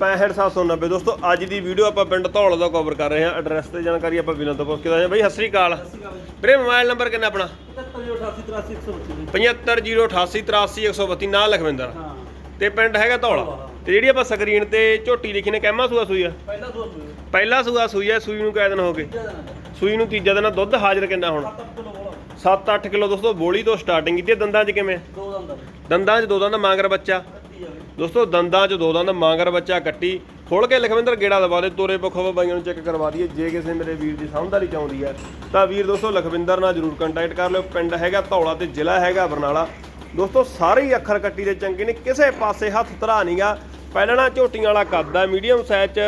65790 ਦੋਸਤੋ ਅੱਜ ਦੀ ਵੀਡੀਓ ਆਪਾਂ ਪਿੰਡ ਧੌਲ ਦਾ ਕਵਰ ਕਰ ਰਹੇ ਹਾਂ। ਐਡਰੈਸ ਤੇ ਜਾਣਕਾਰੀ ਆਪਾਂ ਬਿਨਾਂ ਤੋਂ ਪੁੱਛ ਕੇ ਬਈ ਸਤਿ ਸ੍ਰੀ ਅਕਾਲ। ਵੀਰੇ ਮੋਬਾਈਲ ਨੰਬਰ ਕਿੰਨਾ ਆਪਣਾ? 7508838132 ਨਾਂ ਲਖਵਿੰਦਰ। ਹਾਂ। ਤੇ ਪਿੰਡ ਹੈਗਾ ਧੌਲ। ਤੇ ਜਿਹੜੀ ਆਪਾਂ ਸਕਰੀਨ ਤੇ ਝੋਟੀ ਲਿਖੀ ਨੇ ਕਹਿਮਾ ਸੂਆ ਸੂਈ ਆ? ਪਹਿਲਾ ਸੂਆ ਸੂਈ ਆ। ਸੂਈ ਨੂੰ ਕਿੰਨੇ ਦਿਨ ਹੋ ਗਏ? ਸੂਈ ਨੂੰ ਤੀਜਾ ਦਿਨ ਦੁੱਧ ਹਾਜ਼ਰ ਕਿੰਨਾ ਹੁਣ? 7 ਕਿਲੋ ਬੋਲਾ 7-8 ਕਿਲੋ। ਦੋਸਤੋ ਬੋਲੀ ਤੋਂ ਸਟਾਰਟਿੰਗ ਕੀਤੀ ਦੰਦਾਂ 'ਚ ਕਿਵੇਂ? ਦੋ ਦੰਦ ਦੰਦਾਂ 'ਚ ਦੋ ਦੰਦ ਮਾਂਗਰ ਬੱਚਾ। ਦੋਸਤੋ, ਦੰਦਾਂ 'ਚ ਦੋ ਦੰਦ, ਮਾਂਗਰ ਬੱਚਾ ਕੱਟੀ ਖੋਲ ਕੇ ਲਖਵਿੰਦਰ ਗੇੜਾ ਦਵਾ ਦੇ, ਤੋਰੇ ਪੱਖੋਂ ਬਾਈਆਂ ਨੂੰ ਚੈੱਕ ਕਰਵਾ ਦਈਏ, ਜੇ ਕਿਸੇ ਮੇਰੇ ਵੀਰ ਦੀ ਸਮਝਦਾਰੀ ਚਾਹੁੰਦੀ ਹੈ। ਤਾਂ ਵੀਰ ਦੋਸਤੋ, ਲਖਵਿੰਦਰ ਨਾਲ ਜਰੂਰ ਕੰਟੈਕਟ ਕਰ ਲਿਓ। ਪਿੰਡ ਹੈਗਾ ਧੌਲਾ ਤੇ ਜ਼ਿਲ੍ਹਾ ਹੈਗਾ ਬਰਨਾਲਾ। ਦੋਸਤੋ, ਸਾਰੇ ਹੀ ਅੱਖਰ ਕੱਟੀ ਦੇ ਚੰਗੇ ਨੇ, ਕਿਸੇ ਪਾਸੇ ਹੱਥ ਧਰਾ ਨਹੀਂਗਾ ਪਹਿਲਣਾ ਝੋਟੀਆਂ ਵਾਲਾ ਕੱਦ ਹੈ ਮੀਡੀਅਮ ਸਾਈਜ਼ 'ਚ।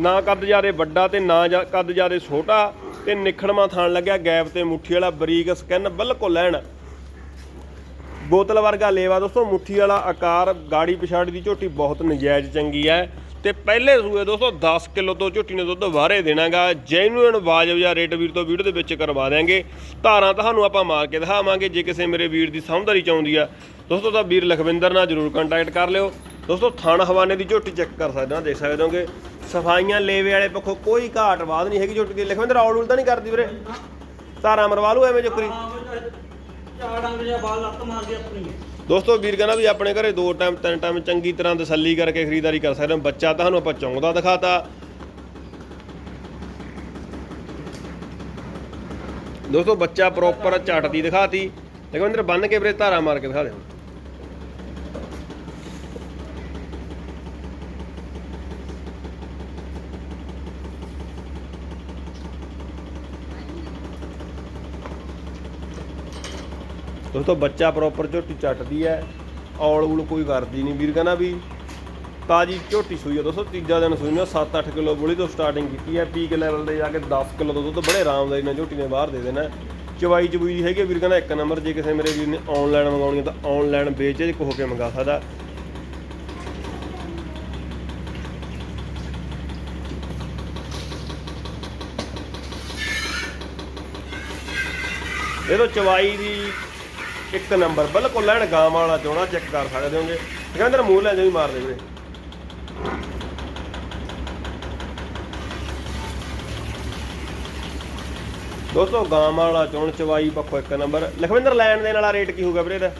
ਨਾ ਕੱਦ ਜਿਆਦੇ ਵੱਡਾ ਤੇ ਨਾ ਜਾ- ਕੱਦ ਜਿਆਦੇ ਛੋਟਾ। ਤੇ ਨਿਖੜਮਾ ਥਾਣ ਲੱਗਿਆ, ਗੈਪ ਤੇ ਮੁੱਠੀ ਵਾਲਾ ਬਰੀਕ ਸਕਿਨ ਬਿਲਕੁਲ ਲੈਣ ਬੋਤਲ ਵਰਗਾ ਲੇਵਾ ਦੋਸਤੋ, ਮੁੱਠੀ ਵਾਲਾ ਆਕਾਰ, ਗਾੜੀ ਪਿਛਾੜੀ ਦੀ ਝੋਟੀ ਬਹੁਤ ਨਜਾਇਜ਼ ਚੰਗੀ ਹੈ। ਤੇ ਪਹਿਲੇ ਸੂਏ ਦੋਸਤੋ 10 ਕਿਲੋ ਤੋਂ ਝੋਟੀ ਨੇ ਦੁੱਧ ਵਾਰੇ ਦੇਣਾਗਾ। ਜੈਨੂਇਨ ਵਾਜਬ ਜਾਂ ਰੇਟ ਵੀਰ ਤੋਂ ਵੀਡੀਓ ਦੇ ਵਿੱਚ ਕਰਵਾ ਦਿਆਂਗੇ। ਧਾਰਾਂ ਤੁਹਾਨੂੰ ਆਪਾਂ ਮਾਰ ਕੇ ਦਿਖਾਵਾਂਗੇ, ਜੇ ਕਿਸੇ ਮੇਰੇ ਵੀਰ ਦੀ ਸਮਝਦਾਰੀ ਚਾਹੁੰਦੀ ਆ। ਦੋਸਤੋ, ਤਾਂ ਵੀਰ ਲਖਵਿੰਦਰ ਨਾਲ ਜਰੂਰ ਕੰਟੈਕਟ ਕਰ ਲਿਓ। ਦੋਸਤੋ, ਥਾਣ ਹਵਾਨੇ ਦੀ ਝੋਟੀ ਚੈੱਕ ਕਰ ਸਕਦੇ ਹੋ, ਦੇਖ ਸਕਦੇ ਹੋਗੇ। ਸਫਾਈਆਂ ਲੇਵੇ ਵਾਲੇ ਪੱਖੋਂ ਕੋਈ ਘਾਟ ਬਾਦ ਨਹੀਂ ਹੈਗੀ ਝੋਟੀ ਦੀ। ਲਖਵਿੰਦਰ ਆਉਲ ਉਲ ਤਾਂ ਨਹੀਂ ਕਰਦੀ ਵੀਰੇ? ਧਾਰਾਂ ਮਰਵਾ ਲੂ ਐਵੇਂ ਜੋਕਰੀ ਚਾਰ ਡੰਗ ਜਿਹਾ ਬਾਲ ਲੱਤ ਮਾਰ ਆਪਣੀ। ਦੋਸਤੋ ਵੀਰ ਕਹਿੰਦਾ ਵੀ ਆਪਣੇ ਘਰੇ ਦੋ ਟਾਈਮ, ਤਿੰਨ ਟਾਈਮ ਚੰਗੀ ਤਰ੍ਹਾਂ ਤਸੱਲੀ ਕਰਕੇ ਖਰੀਦਦਾਰੀ ਕਰ ਸਕਦੇ ਹੋ। ਬੱਚਾ ਤੁਹਾਨੂੰ ਆਪਾਂ ਚੌਂਕਦਾ ਦਿਖਾਤਾ। ਦੋਸਤੋ ਬੱਚਾ ਪ੍ਰੋਪਰ ਝੱਟ ਦੀ ਦਿਖਾਤੀ ਲਖਵਿੰਦਰ ਬੰਨ ਕੇ ਵੀਰੇ ਧਾਰਾ ਮਾਰ ਕੇ ਦਿਖਾ ਦਿਓ। ਦੋਸਤੋ, ਬੱਚਾ ਪ੍ਰੋਪਰ ਝੋਟੀ ਚੱਟਦੀ ਹੈ, ਔਲ ਉਲ ਕੋਈ ਕਰਦੀ ਨਹੀਂ। ਵੀਰ ਕਹਿੰਦਾ ਵੀ ਤਾਜੀ ਝੋਟੀ ਸੂਈ ਆ ਦੋਸਤੋ, ਤੀਜਾ ਦਿਨ ਸੂਈ ਨੇ 7-8 ਕਿਲੋ ਬੁਲੀ ਤੋਂ ਸਟਾਰਟਿੰਗ ਕੀਤੀ ਹੈ ਪੀਕ ਲੈਵਲ ਤੇ ਜਾ ਕੇ 10 ਕਿਲੋ ਦਾ ਦੁੱਧ ਬੜੇ ਆਰਾਮਦਾਰੀ ਨਾਲ ਝੋਟੀ ਨੇ ਬਾਹਰ ਦੇ ਦੇਣਾ। ਚਵਾਈ ਚਬੂਈ ਦੀ ਹੈਗੀ ਵੀਰ ਕਹਿੰਦਾ ਇੱਕ ਨੰਬਰ, ਜੇ ਕਿਸੇ ਮੇਰੇ ਵੀਰ ਨੇ ਆਨਲਾਈਨ ਮੰਗਾਉਣੀ ਹੈ ਤਾਂ ਆਨਲਾਈਨ ਵੇਚੇ ਹੋ ਕੇ ਮੰਗਾ ਸਕਦਾ। ਇਹ ਤੋਂ ਚਵਾਈ ਦੀ ਇੱਕ ਨੰਬਰ ਬਿਲਕੁਲ ਲੈਣ ਗਾਂ ਵਾਲਾ ਚੋਣਾ ਚੈੱਕ ਕਰ ਸਕਦੇ ਹੋਗੇ ਕਹਿੰਦੇ ਮੂੰਹ ਲੈ ਜਾ ਵੀ ਮਾਰ ਦੇ ਵੀਰੇ। ਦੋਸਤੋ ਗਾਂ ਵਾਲਾ ਚੋਣ ਚਵਾਈ ਪੱਖੋਂ ਇੱਕ ਨੰਬਰ। ਲਖਵਿੰਦਰ ਲੈਣ ਦੇਣ ਵਾਲਾ ਰੇਟ ਕੀ ਹੋਊਗਾ ਵੀਰੇ ਦੀ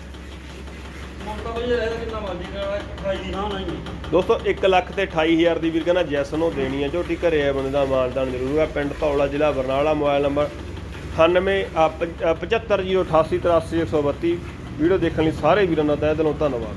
ਦੋਸਤੋ 1 ਲੱਖ ਤੇ 28000 ਦੀ ਵੀਰ ਕਹਿੰਦਾ ਜੈਸ ਨੂੰ ਦੇਣੀ ਹੈ ਝੋਟੀ ਘਰੇ ਆ ਬੰਦੇ ਦਾ ਮਾਨਦਾਨ ਜ਼ਰੂਰ ਹੈ ਪਿੰਡ ਧੌਲਾ ਜ਼ਿਲ੍ਹਾ ਬਰਨਾਲਾ ਮੋਬਾਈਲ ਨੰਬਰ 98 7508833132 ਵੀਡੀਓ ਦੇਖਣ ਲਈ ਸਾਰੇ ਵੀਰਾਂ ਦਾ ਤਹਿ ਦਿਲੋਂ ਧੰਨਵਾਦ।